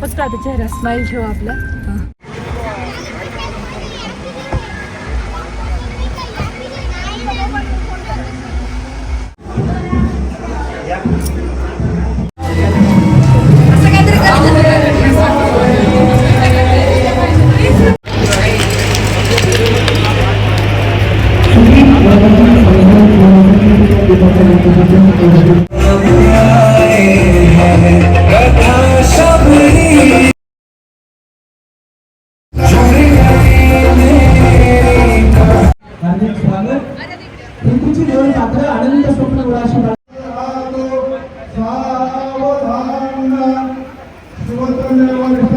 फक्त आता चेहरा स्माईल ठेवा आपला. मामाच्या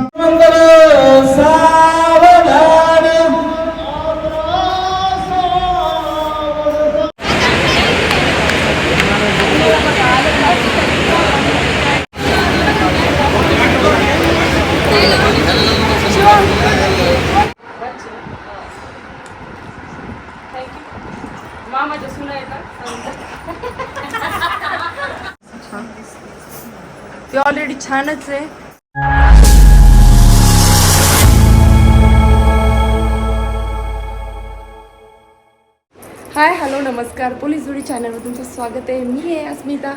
चॅनलवर तुमचं स्वागत आहे. मी आहे अस्मिता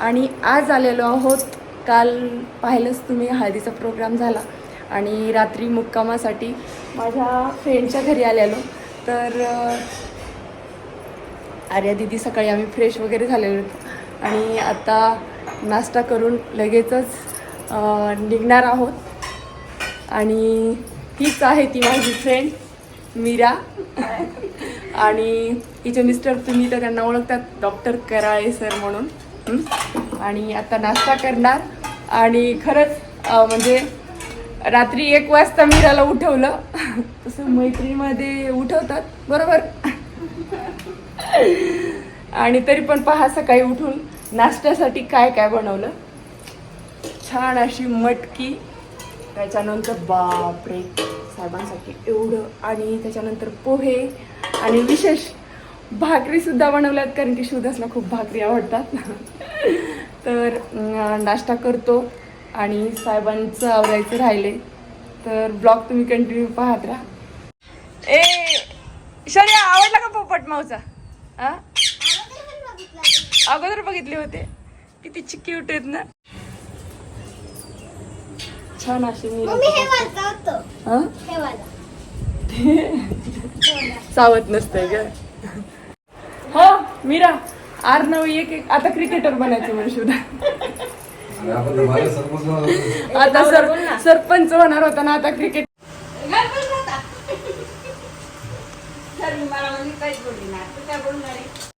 आणि आज आलेलो आहोत. काल पाहिलंच तुम्ही हळदीचा प्रोग्राम झाला आणि रात्री मुक्कामासाठी माझ्या फ्रेंडच्या घरी आलेलो. तर आर्या दिदी सकाळी आम्ही फ्रेश वगैरे झालेलो होतो. आणि आता नाश्ता करून लगेचच निघणार आहोत. आणि हीच आहे ती माझी फ्रेंड मीरा. आणि हिचे मिस्टर तुम्ही तर त्यांना ओळखतात. डॉक्टर कराळे सर म्हणून. आणि आता नाश्ता करणार. आणि खरंच म्हणजे रात्री एक वाजता मी त्याला उठवलं. तसं मैत्रीमध्ये उठवतात. बरोबर? आणि तरी पण पहा सकाळी उठून नाश्त्यासाठी काय काय बनवलं. छान अशी मटकी. त्याच्यानंतर बापरे साहेबांसाठी एवढं. आणि त्याच्यानंतर पोहे. आणि विशेष भाकरी सुद्धा बनवल्यात कारण की शिवदासला खूप भाकरी आवडतात. तर नाश्ता करतो आणि साहेबांचं आवरायचं राहिले. तर ब्लॉग तुम्ही कंटिन्यू पाहत राहा. ए शर्या आवडला का पोपट माऊचा हा अगोदर बघितले होते. किती क्यूट आहेत ना. छान अशी मी चावत नसतंय ग. हो मीरा आर नऊ एक एक आता क्रिकेटर बनायचं म्हणजे सरपंच आता सर सरपंच होणार होता ना आता क्रिकेट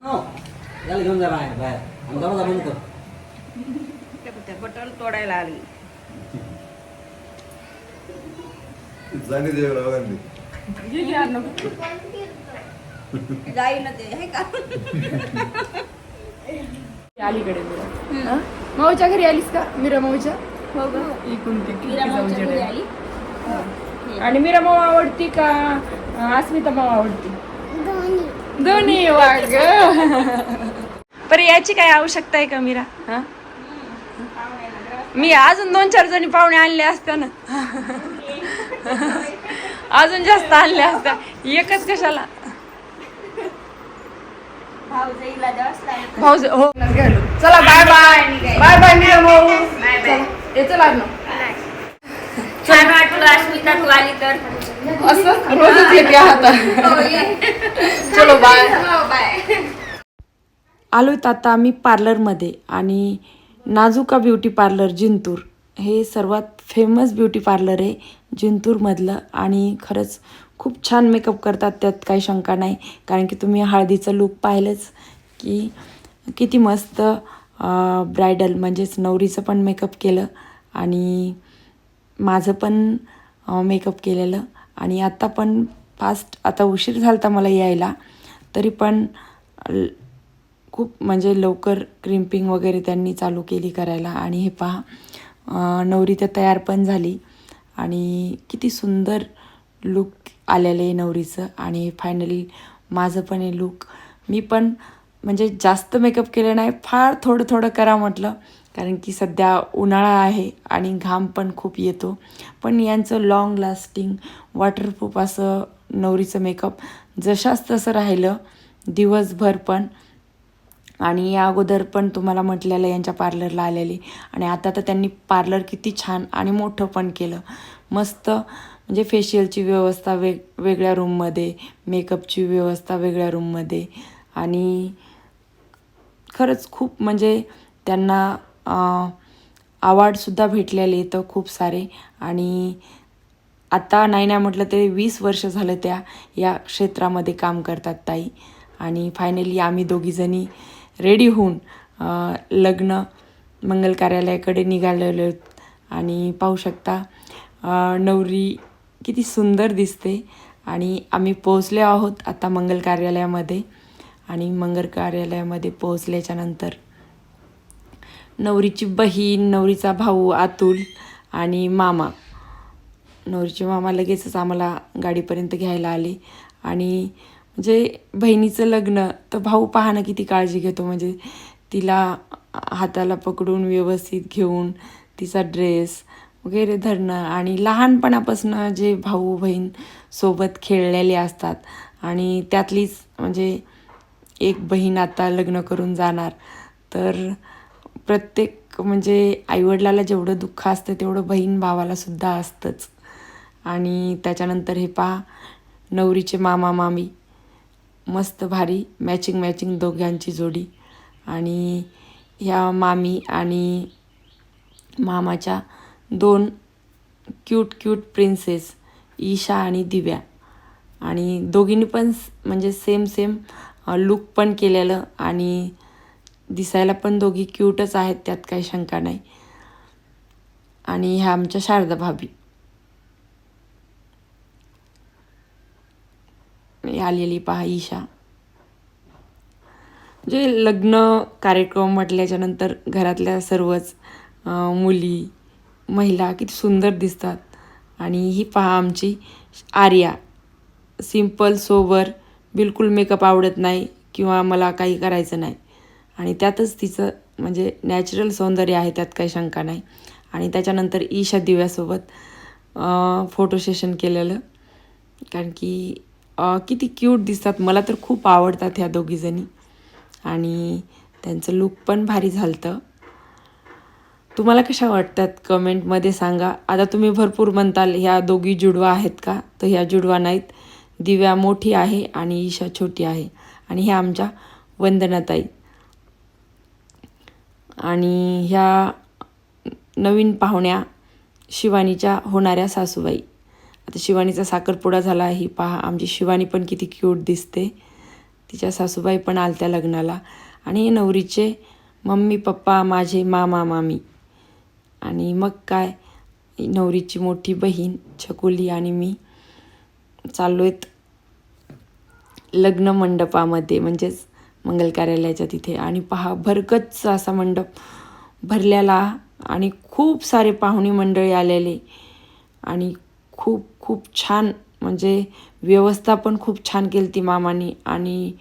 हो घेऊन जा बाहेर बटन तोडायला आली. जाणी देव जाईना ते आहे का? अलीकडे मीरा हा? माऊच्या घरी आलीस का? मीरा माऊच्या? हो. आणि मीरा माऊ आवडती का? अस्मिता माऊ आवडती? दोन्ही वाग पर याची काय आवश्यकता आहे का मीरा? हा? मी अजून दोन चार जणी पाहुणे आणले असत्या ना. अजून जास्त आणल्या असत्या एकच कशाला? भाऊ हो. चला bye bye bye bye Meera माऊ चला, ये चला. ना छान वाटलं अस्मिता तू आली तर. असं? रोजच येते आता. चलो बाय आलो आता आम्ही पार्लरमध्ये आणि नाजुका ब्युटी पार्लर जिंतूर. हे सर्वात फेमस ब्युटी पार्लर आहे जिंतूरमधलं आणि खरंच खूप छान मेकअप करतात त्यात काही शंका नाही. कारण की तुम्ही हळदीचं लूक पाहिलंच की किती मस्त ब्रायडल म्हणजेच नवरीचं पण मेकअप केलं आणि माझं पण मेकअप केलेलं. आणि आत्ता पण फास्ट आता उशीर झाला होता मला यायला. तरी पण खूप म्हणजे लवकर क्रिम्पिंग वगैरे त्यांनी चालू केली करायला. आणि हे पहा नवरी तर तयार पण झाली. आणि किती सुंदर लुक आलेलं आहे नवरीचं. आणि फायनली माझं पण हे लुक मी पण म्हणजे जास्त मेकअप केलं नाही फार थोडं थोडं करा म्हटलं. कारण की सध्या उन्हाळा आहे आणि घाम पण खूप येतो. पण यांचं लाँग लास्टिंग वॉटरप्रूफ असं नवरीचं मेकअप जशाच तसं राहिलं. दिवसभर पण आणि या अगोदर पण तुम्हाला म्हटलेलं यांच्या पार्लरला आलेली. आणि आता तर त्यांनी पार्लर किती छान आणि मोठं पण केलं. मस्त म्हणजे फेशियलची व्यवस्था वेग वेगळ्या रूममध्ये मेकअपची व्यवस्था वेगळ्या रूममध्ये आणि खरंच खूप म्हणजे त्यांना अवॉर्डसुद्धा भेटलेले तर खूप सारे. आणि आता नाही नाही म्हटलं तरी वीस वर्ष झालं त्या या क्षेत्रामध्ये काम करतात ताई. आणि फायनली आम्ही दोघीजणी रेडी होऊन लग्न मंगल कार्यालयाकडे निघालेलो आहोत आणि पाहू शकता नवरी किती सुंदर दिसते आणि आम्ही पोहोचले आहोत आता मंगल कार्यालयामध्ये आणि मंगल कार्यालयामध्ये पोहोचल्याच्या नंतर. नवरीची बहीण नवरीचा भाऊ अतुल आणि मामा. नवरीचे मामा लगेचच आम्हाला गाडीपर्यंत घ्यायला आले आणि म्हणजे बहिणीचं लग्न तर भाऊ पाहणं किती काळजी घेतो. म्हणजे तिला हाताला पकडून व्यवस्थित घेऊन तिचा ड्रेस वगैरे धरणं आणि लहानपणापासून जे भाऊ बहीण सोबत खेळलेले असतात आणि त्यातलीच म्हणजे एक बहीण आता लग्न करून जाणार तर प्रत्येक म्हणजे आईवडिलाला जेवढं दुःख असतं तेवढं बहीण भावालासुद्धा असतंच. आणि त्याच्यानंतर हे पहा नवरीचे मामा मामी. मस्त भारी मॅचिंग मॅचिंग दोघांची जोडी. आणि ह्या मामी आणि मामाच्या दोन क्यूट क्यूट प्रिन्सेस ईशा आणि दिव्या. आणि दोघींनी पण म्हणजे सेम सेम लुक पण केलेलं आणि दिसायला पण दोघी क्यूटच आहेत त्यात काही शंका नाही. आणि ह्या आमच्या शारदा भाभी. आलेली पहा ईशा. म्हणजे लग्न कार्यक्रम म्हटल्याच्या नंतर घरातल्या सर्वच मुली महिला किती सुंदर दिसतात. आणि ही पहा आमची आर्या. सिंपल सोबर बिलकुल मेकअप आवडत नाही किंवा मला काही करायचं नाही. आणि त्यातच तिचं म्हणजे नॅचरल सौंदर्य आहे त्यात काही शंका नाही. आणि त्याच्यानंतर ईशा दिव्यासोबत फोटो सेशन केलेलं. कारण की किती क्यूट दिसतात. मला तर खूप आवडतात ह्या दोघीजणी आणि त्यांचं लुक पण भारी झालतं. तुम्हाला कशा वाटतात? कमेंटमध्ये सांगा. आता तुम्ही भरपूर म्हणताल ह्या दोघी जुडवा आहेत का? तर ह्या जुडवा नाहीत. दिव्या मोठी आहे आणि ईशा छोटी आहे. आणि ह्या आमच्या वंदनाताई. आणि ह्या नवीन पाहुण्या शिवानीच्या होणाऱ्या सासूबाई. आता शिवानीचा साखरपुडा झाला ही पहा आमची शिवानी पण किती क्यूट दिसते. तिच्या सासूबाई पण आलत्या लग्नाला. आणि हे नवरीचे मम्मी पप्पा माझे मामा मामी. आणि मग काय? नवरीची मोठी बहीण छकुली आणि मी चाललो आहेत लग्न मंडपामध्ये म्हणजेच मंगल कार्यालयाच्या तिथे. आणि पहा भरकच असा मंडप भरलेला आणि खूप सारे पाहुणे मंडळी आलेले. आणि खूप खूप छान म्हणजे व्यवस्था पण खूप छान केली ती मामानी. आणि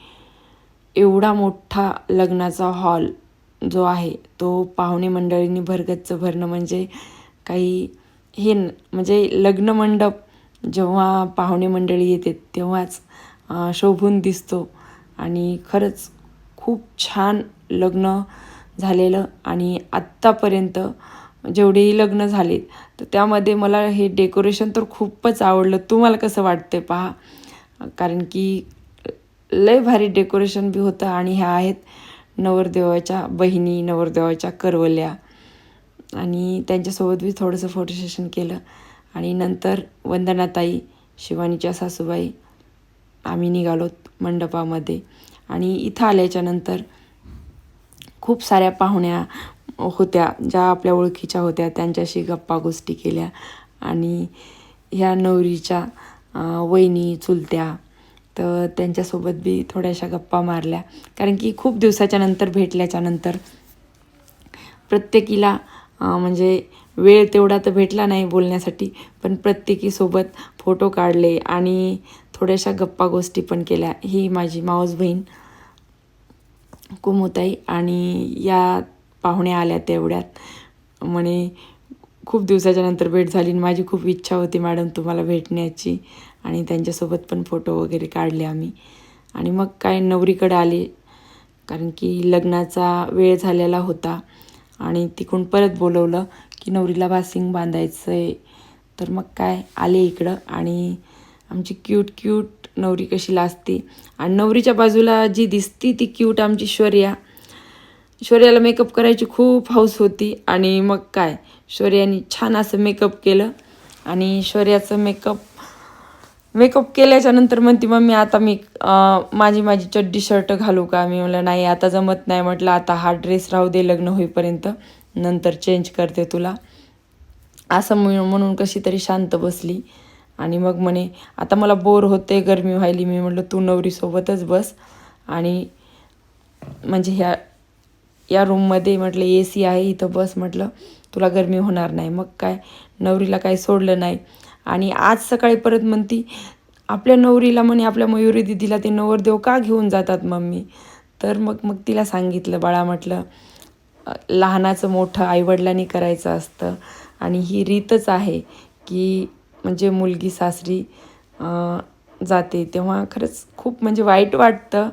एवढा मोठा लग्नाचा हॉल जो आहे तो पाहुणे मंडळींनी भरगच्च भरणं म्हणजे काही हे न- म्हणजे लग्न मंडप जेव्हा पाहुणे मंडळी येते तेव्हाच शोभून दिसतो. आणि खरंच खूप छान लग्न झालेलं. आणि आत्तापर्यंत जेवढेही लग्न झाले तर त्यामध्ये मला हे डेकोरेशन तर खूपच आवडलं. तुम्हाला कसं वाटतं पहा? कारण की लय भारी डेकोरेशन बी होतं आणि ह्या आहेत नवरदेवाच्या बहिणी नवरदेवाच्या करवल्या. आणि त्यांच्यासोबत बी थोडंसं फोटो सेशन केलं. आणि नंतर वंदनाताई शिवानीच्या सासूबाई आम्ही निघालोत मंडपामध्ये. आणि इथं आल्याच्यानंतर खूप साऱ्या पाहुण्या होत्या ज्या आपल्या ओळखीच्या होत्या त्यांच्याशी गप्पा गोष्टी केल्या. आणि ह्या नवरीच्या वहिनी चुलत्या तर त्यांच्यासोबत बी थोड्याशा गप्पा मारल्या. कारण की खूप दिवसाच्या नंतर भेटल्याच्या नंतर प्रत्येकीला म्हणजे वेळ तेवढा तर भेटला नाही बोलण्यासाठी पण प्रत्येकीसोबत फोटो काढले आणि थोड्याशा गप्पा गोष्टी पण केल्या. ही माझी माऊस बहीण कुमुताई आणि या पाहुण्या आल्या तेवढ्यात. म्हणे खूप दिवसाच्या नंतर भेट झाली आणि माझी खूप इच्छा होती मॅडम तुम्हाला भेटण्याची आणि त्यांच्यासोबत पण फोटो वगैरे काढले आम्ही. आणि मग काय नवरीकडे आले कारण की लग्नाचा वेळ झालेला होता आणि तिकडून परत बोलवलं की नवरीला बासिंग बांधायचं आहे तर मग काय आले इकडं आणि आमची क्यूट क्यूट नवरी कशी लाजते. आणि नवरीच्या बाजूला जी दिसती ती क्यूट आमची शौर्या. शौर्याला मेकअप करायची खूप हौस होती आणि मग काय? शौर्याने छान असं मेकअप केलं आणि शौर्याचं मेकअप मेकअप केल्याच्यानंतर म्हणते मम्मी आता मी माझी माझी चड्डी शर्ट घालू का? मी म्हणलं नाही आता जमत नाही. म्हटलं आता हा ड्रेस राहू दे लग्न होईपर्यंत नंतर चेंज करते तुला. असं म्हणून म्हणून कशी तरी शांत बसली आणि मग म्हणे आता मला बोर होते गरमी व्हायली. मी म्हटलं तू नवरीसोबतच बस आणि म्हणजे ह्या या रूममध्ये म्हटलं ए सी आहे इथं बस म्हटलं तुला गरमी होणार नाही. मग काय? नवरीला काही सोडलं नाही. आणि आज सकाळी परत म्हणती आपल्या नवरीला म्हणे आपल्या मयुरी दिदीला ते नवरदेव का घेऊन जातात मम्मी? तर मग मग तिला सांगितलं बाळा म्हटलं लहानाचं मोठं आईवडिलांनी करायचं असतं. आणि ही रीतच आहे की म्हणजे मुलगी सासरी जाते. तेव्हा खरंच खूप म्हणजे वाईट वाटतं.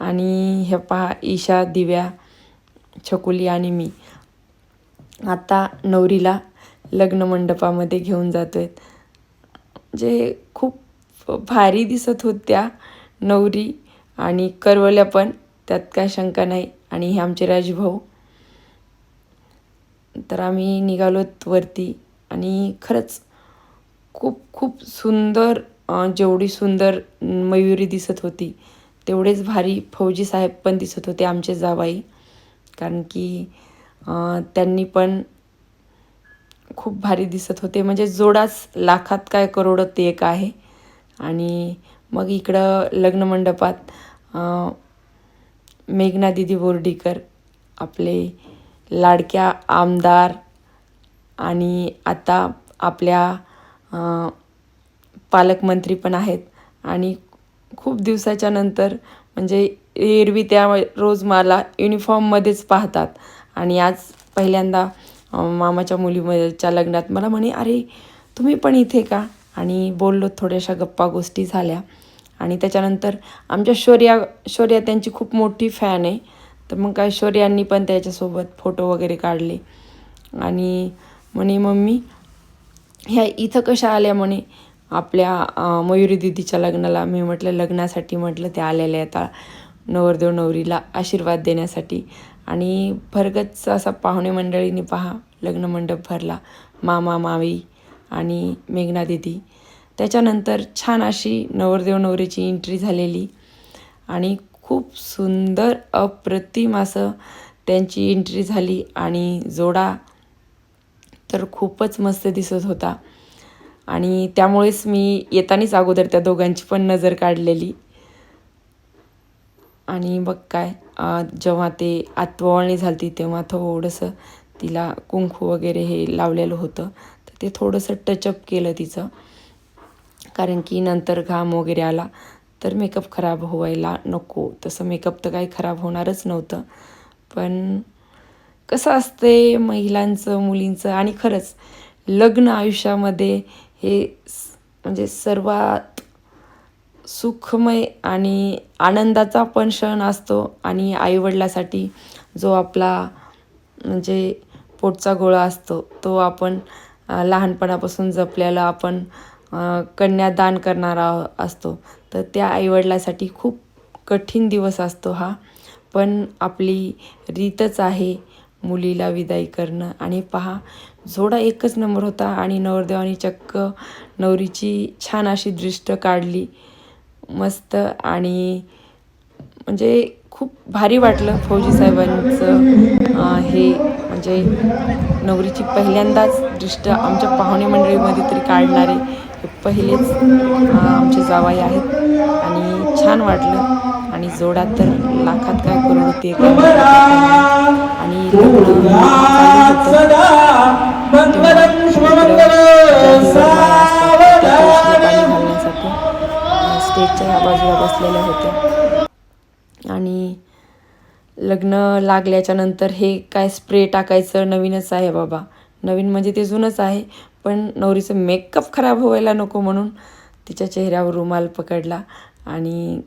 आणि हे पहा ईशा दिव्या छकुली आणि मी. आता नवरीला लग्न मंडपामध्ये घेऊन जातो आहेत जे खूप भारी दिसत होत्या नवरी आणि करवल्या पण त्यात काय शंका नाही. आणि हे आमचे राजभाऊ. तर आम्ही निघालोत वरती आणि खरंच खूप खूप सुंदर जेवढी सुंदर मयुरी दिसत होती तेवढेच भारी फौजी साहेब पण दिसत होते आमचे जावाई. कारण की त्यांनी पण खूप भारी दिसत होते. म्हणजे जोडाच लाखात काय करोडत एक आहे. आणि मग इकडं लग्नमंडपात मेघना दिदी बोर्डीकर आपले लाडक्या आमदार आणि आता आपल्या पालकमंत्री पण आहेत. आणि खूप दिवसाच्या नंतर म्हणजे एरवी त्या रोज मला युनिफॉर्ममध्येच पाहतात. आणि आज पहिल्यांदा मामाच्या मुलीच्या लग्नात मला म्हणे अरे तुम्ही पण इथे का? आणि बोललो थोड्याशा गप्पा गोष्टी झाल्या. आणि त्याच्यानंतर आमच्या शौर्या शौर्या त्यांची खूप मोठी फॅन आहे. तर मग काय शौर्यांनी पण त्याच्यासोबत फोटो वगैरे काढले. आणि म्हणे मम्मी ह्या इथं कशा आल्या? म्हणे आपल्या मयुरी दिदीच्या लग्नाला. मी म्हटलं लग्नासाठी म्हटलं त्या आलेल्या आता नवरदेव नवरीला आशीर्वाद देण्यासाठी. आणि भरगच असा पाहुणे मंडळीने पहा लग्न मंडप भरला मामा मावी आणि मेघना दिदी. त्याच्यानंतर छान अशी नवरदेव नवरीची एंट्री झालेली आणि खूप सुंदर अप्रतिम असं त्यांची एंट्री झाली आणि जोडा तर खूपच मस्त दिसत होता. आणि त्यामुळेच मी येतानीच अगोदर त्या दोघांची पण नजर काढलेली. आणि बघ काय जेव्हा ते आत्वळणी झाली तेव्हा थोडंसं तिला कुंकू वगैरे हे लावलेलं होतं. तर ते थोडंसं टचअप केलं तिचं. कारण की नंतर घाम वगैरे आला तर मेकअप खराब व्हायला नको. तसं मेकअप तर काही खराब होणारच नव्हतं. पण कसं असते महिलांचं मुलींचं आणि खरंच लग्न आयुष्यामध्ये हे स- म्हणजे सर्वात सुखमय आणि आनंदाचा पण क्षण असतो आणि आईवडिलासाठी जो आपला म्हणजे पोटचा गोळा असतो तो आपण लहानपणापासून जपल्याला आपण कन्यादान करणारा असतो. तर त्या आईवडिलासाठी खूप कठीण दिवस असतो हा. पण आपली रीतच आहे मुलीला विदाई करणं. आणि पहा जोडा एकच नंबर होता आणि नवरदेवानी चक्क नवरीची छान अशी दृष्ट काढली. मस्त आणि म्हणजे खूप भारी वाटलं फौजी साहेबांचं हे म्हणजे नवरीची पहिल्यांदाच दृष्ट आमच्या पाहुणे मंडळीमध्ये तरी काढणारे हे पहिलेच आमचे जावाई आहेत आणि छान वाटलं आणि जोडा तर लाखात काय करोड ते आणि स्टेजच्या ह्या बाजूला बसलेल्या होत्या आणि लग्न लागल्याच्या नंतर हे काय स्प्रे टाकायचं नवीनच आहे बाबा. नवीन म्हणजे ते जुनंच आहे पण नवरीचं मेकअप खराब व्हायला नको म्हणून तिच्या चेहऱ्यावर रुमाल पकडला आणि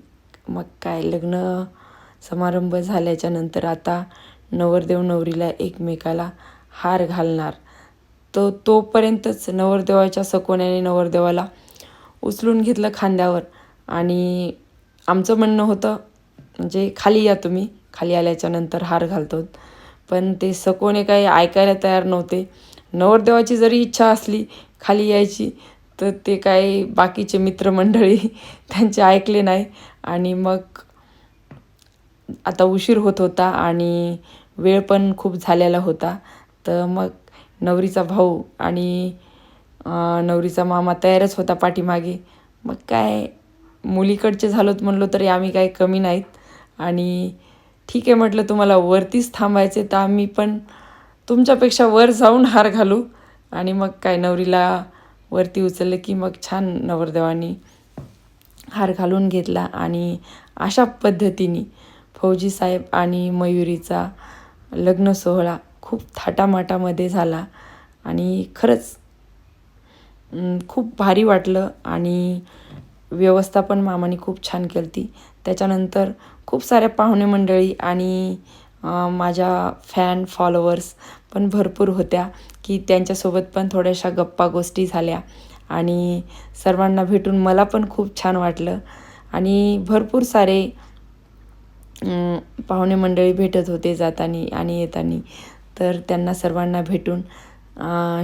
मग काय लग्न समारंभ झाल्याच्यानंतर आता नवरदेव नवरीला एकमेकाला हार घालणार. तो तोपर्यंतच नवरदेवाच्या सकोन्याने नवरदेवाला उचलून घेतलं खांद्यावर. आणि आमचं म्हणणं होतं म्हणजे खाली या तुम्ही. खाली आल्याच्यानंतर हार घालतो पण ते सकोने काही ऐकायला तयार नव्हते. नवरदेवाची जरी इच्छा असली खाली यायची तर ते काय बाकीचे मित्रमंडळी त्यांचे ऐकले नाही. आणि मग आता उशीर होत होता आणि वेळ पण खूप झालेला होता. तर मग नवरीचा भाऊ आणि नवरीचा मामा तयारच होता पाठीमागे. मग काय मुलीकडचे झालोत म्हणलो तरी आम्ही काही कमी नाहीत. आणि ठीक आहे म्हटलं तुम्हाला वरतीच थांबायचे तर आम्ही पण तुमच्यापेक्षा वर जाऊन हार घालू. आणि मग काय नवरीला वरती उचललं की मग छान नवरदेवानी हार घालून घेतला. आणि अशा पद्धतीने फौजी साहेब आणि मयुरीचा लग्न सोहळा खूप थाटामाटामध्ये झाला. आणि खरंच खूप भारी वाटलं. आणि व्यवस्था पण मामाने खूप छान केली होती त्याच्यानंतर खूप साऱ्या पाहुणे मंडळी आणि माझ्या फॅन फॉलोअर्स पण भरपूर होत्या की त्यांच्यासोबत पण थोड्याशा गप्पा गोष्टी झाल्या आणि सर्वांना भेटून मला पण खूप छान वाटलं. आणि भरपूर सारे पाहुणे मंडळी भेटत होते जातानी आणि येतानी. तर त्यांना सर्वांना भेटून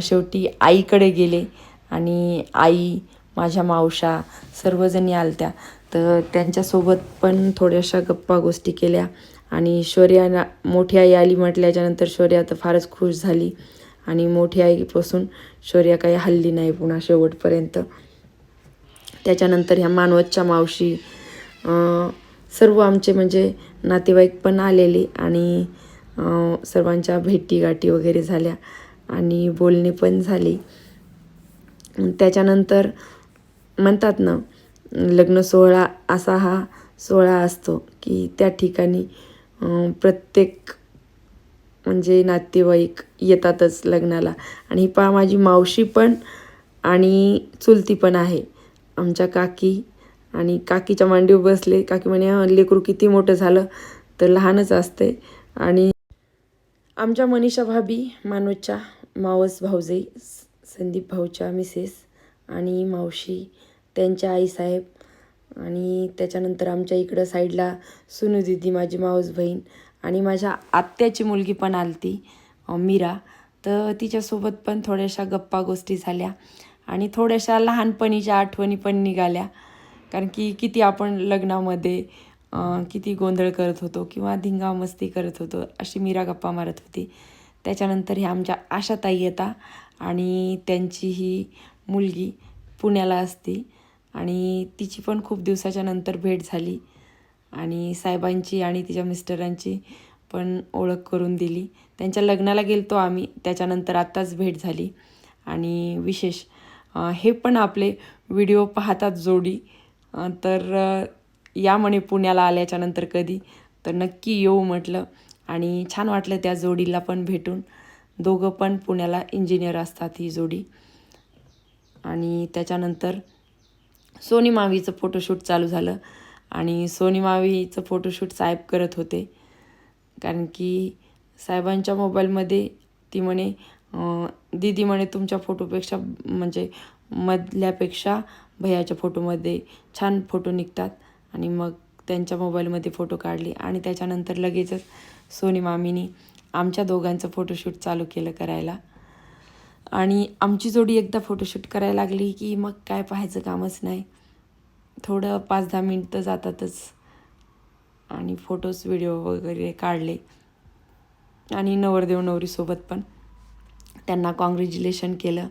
शेवटी आईकडे गेले आणि आई माझ्या मावशा सर्वजणी आलत्या. तर त्यांच्यासोबत पण थोड्याशा गप्पा गोष्टी केल्या. आणि शौर्याला मोठी आई आली म्हटल्याच्यानंतर शौर्या तर फारच खुश झाली. आणि मोठी आईपासून शौर्या काही हल्ली नाही पुन्हा शेवटपर्यंत. त्याच्यानंतर ह्या मानवतच्या मावशी सर्व आमचे म्हणजे नातेवाईक पण आलेले आणि सर्वांच्या भेटीगाठी वगैरे झाल्या आणि बोलणे पण झाले. त्याच्यानंतर म्हणतात ना लग्न सोहळा असा हा सोहळा असतो की त्या ठिकाणी प्रत्येक म्हणजे नातेवाईक येतातच लग्नाला. आणि ही पहा माझी मावशी पण आणि चुलती पण आहे. आमच्या काकी आणि काकीच्या मांडीवर बसले. काकी म्हणे लेकरू किती मोठं झालं तर लहानच असते. आणि आमच्या मनीषा भाभी मानवच्या मावस भाऊजे संदीप भाऊच्या मिसेस आणि मावशी त्यांच्या आईसाहेब आणि त्याच्यानंतर आमच्या इकडं साईडला सुनू दिदी माझी मावस बहीण आणि माझ्या आत्याची मुलगी पण आलती मीरा. तर तिच्यासोबत पण थोड्याशा गप्पा गोष्टी झाल्या आणि थोड्याशा लहानपणीच्या आठवणी पण निघाल्या. कारण की किती आपण लग्नामध्ये किती गोंधळ करत होतो किंवा धिंगामस्ती करत होतो अशी मीरा गप्पा मारत होती. त्याच्यानंतर हे आमच्या आशाताई येता आणि त्यांची ही मुलगी पुण्याला असती. आणि तिची पण खूप दिवसाच्या नंतर भेट झाली. आणि साहेबांची आणि तिच्या मिस्टरांची पण ओळख करून दिली. त्यांच्या लग्नाला गेलतो आम्ही त्याच्यानंतर आत्ताच भेट झाली. आणि विशेष हे पण आपले व्हिडिओ पाहतात जोडी. तर या म्हणे पुण्याला आल्याच्यानंतर कधी. तर नक्की येऊ म्हटलं. आणि छान वाटलं त्या जोडीला पण भेटून. दोघं पण पुण्याला इंजिनियर असतात ही जोडी. आणि त्याच्यानंतर सोनी मावीचं फोटोशूट चालू झालं आणि सोनी मावीचं फोटोशूट साहेब करत होते. कारण की साहेबांच्या मोबाईलमध्ये ती म्हणे दीदी म्हणे तुमच्या फोटोपेक्षा म्हणजे मधल्यापेक्षा भैयाच्या फोटोमध्ये छान फोटो निघतात. आणि मग त्यांच्या मोबाईलमध्ये फोटो काढले आणि त्याच्यानंतर लगेचच सोनी मामीनी आमच्या दोघांचं फोटोशूट चालू केलं करायला. आणि आमची जोडी एकदा फोटोशूट करायला लागली की मग काय पाहायचं कामच नाही. थोडं पाच दहा मिनटं जातातच. आणि फोटोज व्हिडिओ वगैरे काढले. आणि नवरदेव नवरीसोबत पण. त्यांना कॉंग्रॅच्युलेशन केलं.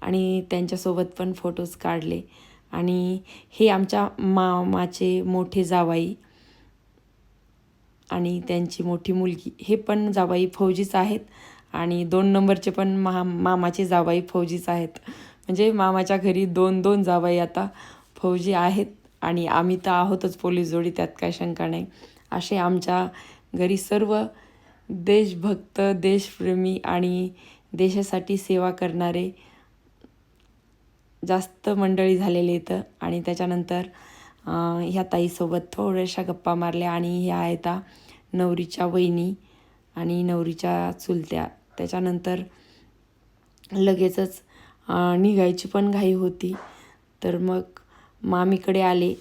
आणि त्यांच्यासोबत पण फोटोज काढले. आणि हे आमच्या मामाचे मोठे जावाई. आणि त्यांची मोठी मुलगी. हे पण जावाई फौजीच आहेत. आणि दोन नंबरचे पण मा मामाचे जावाई फौजीच आहेत. म्हणजे मामाच्या घरी दोन दोन जावाई आता फौजी आहेत आणि आम्ही तर आहोतच पोलीस जोडी त्यात काय शंका नाही. असे आमच्या घरी सर्व देशभक्त देशप्रेमी आणि देशासाठी सेवा करणारे जास्त मंडळी झालेले इथं आणि त्याच्यानंतर ह्या ताईसोबत थोड्याशा गप्पा मारल्या आणि ह्या आहेत नवरीच्या वहिनी आणि नवरीच्या चुलत्या. त्याच्यानंतर लगेचच निघायची पण घाई होती. तर मग मामीकडे आले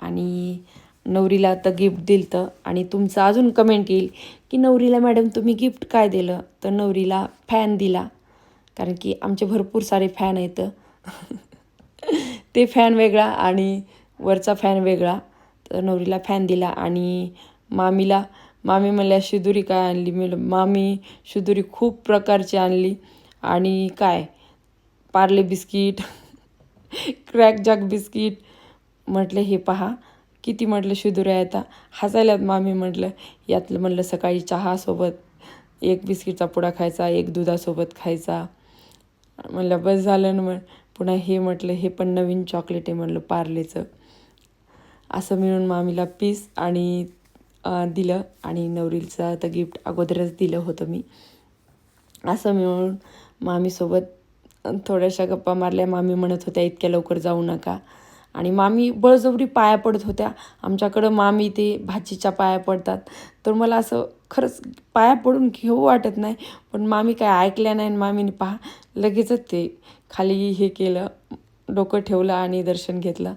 आणि नवरीला तर गिफ्ट दिलं तर आणि तुमचं अजून कमेंट येईल की नवरीला मॅडम तुम्ही गिफ्ट काय दिलं? तर नवरीला फॅन दिला. कारण की आमचे भरपूर सारे फॅन आहेत. ते फॅन वेगळा आणि वरचा फॅन वेगळा. तर नवरीला फॅन दिला आणि मामीला मामी म्हणल्या शिदुरी काय आणली? मी मामी शिदुरी खूप प्रकारची आणली. आणि काय? Parle biscuit crack jack biscuit. म्हटलं हे पहा किती म्हटलं शिदुऱ्या येता हसायल्यात मामी म्हटलं यातलं म्हणलं सकाळी चहासोबत एक बिस्किटचा पुडा खायचा एक दुधासोबत खायचा. म्हटलं बस झालं ना म्हण पुन्हा हे म्हटलं हे पण नवीन चॉकलेट आहे म्हटलं पार्लेचं. असं मिळून मामीला पीस आणि दिलं आणि नवरीचं तर गिफ्ट अगोदरच दिलं होतं मी. असं मिळून मामीसोबत थोड्याशा गप्पा मारल्या. मामी म्हणत होत्या इतक्या लवकर जाऊ नका. आणि मामी बळजबरी पाया पडत होत्या. आमच्याकडं मामी ते भाचीच्या पाया पडतात. तर मला असं खरंच पाया पडून घेऊ वाटत नाही. पण मामी काय ऐकल्या नाही आणि मामीने पहा लगेचच ते खाली हे केलं डोकं ठेवलं आणि दर्शन घेतलं.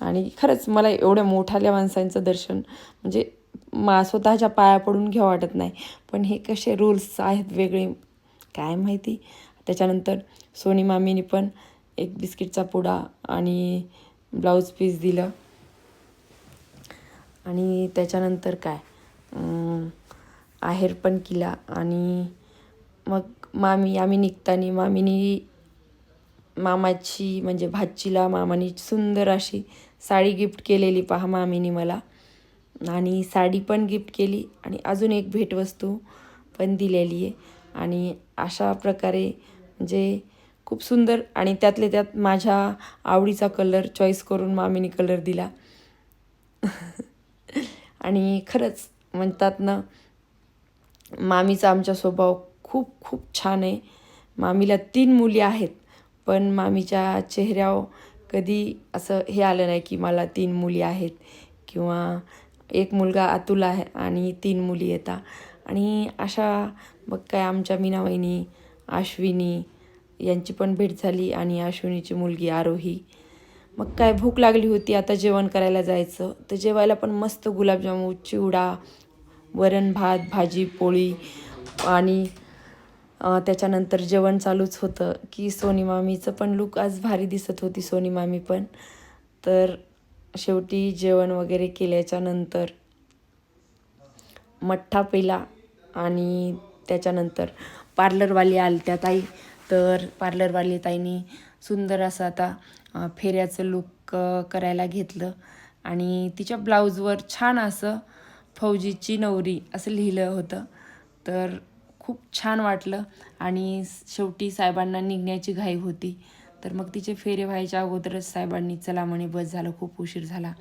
आणि खरंच मला एवढ्या मोठाल्या माणसांचं दर्शन म्हणजे मा स्वतःच्या पाया पडून घ्यावं वाटत नाही. पण हे कसे रूल्स आहेत वेगळे काय माहिती? त्याच्यानंतर सोनी मामीने पण एक बिस्किटचा पुडा आणि ब्लाऊज पीस दिलं. आणि त्याच्यानंतर काय? आहेर पण केला आणि मग मामी आम्ही निघताना मामीनी मामाची म्हणजे भाचीला मामानी सुंदर अशी साडी गिफ्ट केलेली पहा मामीनी मला. आणि साडी पण गिफ्ट केली आणि अजून एक भेटवस्तू पण दिलेली आहे. आणि अशा प्रकारे म्हणजे खूप सुंदर आणि त्यातले त्यात माझ्या आवडीचा कलर चॉईस करून मामीने कलर दिला. आणि खरंच म्हणतात ना मामीचा आमचा स्वभाव खूप खूप छान आहे. मामीला तीन मुली आहेत पण मामीच्या चेहऱ्यावर कधी असं हे आलं नाही की मला तीन मुली आहेत किंवा एक मुलगा अतुल आहे आणि तीन मुली येतात आणि अशा मग काय आमच्या मीना वहिनी अश्विनी यांची पण भेट झाली आणि अश्विनीची मुलगी आरोही. मग काय भूक लागली होती आता जेवण करायला जायचं. तर जेवायला पण मस्त गुलाबजामून चिवडा वरण भात भाजी पोळी आणि त्याच्यानंतर जेवण चालूच होतं. की सोनी मामीचं पण लुक आज भारी दिसत होती सोनी मामी पण. तर शेवटी जेवण वगैरे केल्याच्यानंतर मठ्ठा पिला आणि त्याच्यानंतर पार्लरवाली आलत्या ताई. तर पार्लरवाली ताईनी सुंदर असं आता फेऱ्याचं लुक करायला घेतलं. आणि तिच्या ब्लाऊजवर छान असं फौजीची नवरी असं लिहिलं होतं. तर खूप छान वाटलं आणि शेवटी साहेबांना निघण्याची घाई होती. तर मग तिचे फेरे व्हायच्या अगोदरच साहेबांनी चला म्हणे बस झालं खूप उशीर झाला.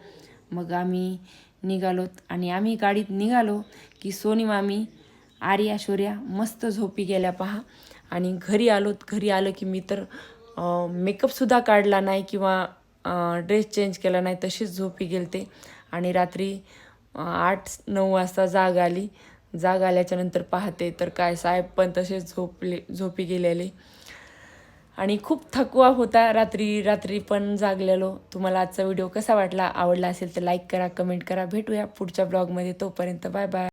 मग आम्ही निघालोत आणि आम्ही गाडीत निघालो की सोनी मामी आर्या शोर्या मस्त झोपी गेल्या पहा. आणि घरी आलोत घरी आलं की मी तर मेकअपसुद्धा काढला नाही किंवा ड्रेस चेंज केला नाही तशीच झोपी गेलते. आणि रात्री आठ नऊ वाजता जाग आली. जाग आल्याच्यानंतर पाहते तर काय साहेब पण तसेच झोपले झोपी गेलेले. आणि खूप थकवा होता रात्री रात्री पण जागलेलो. तुम्हाला आजचा व्हिडिओ कसा वाटला? आवडला असेल तर लाईक करा कमेंट करा. भेटूया पुढच्या ब्लॉगमध्ये तोपर्यंत बाय बाय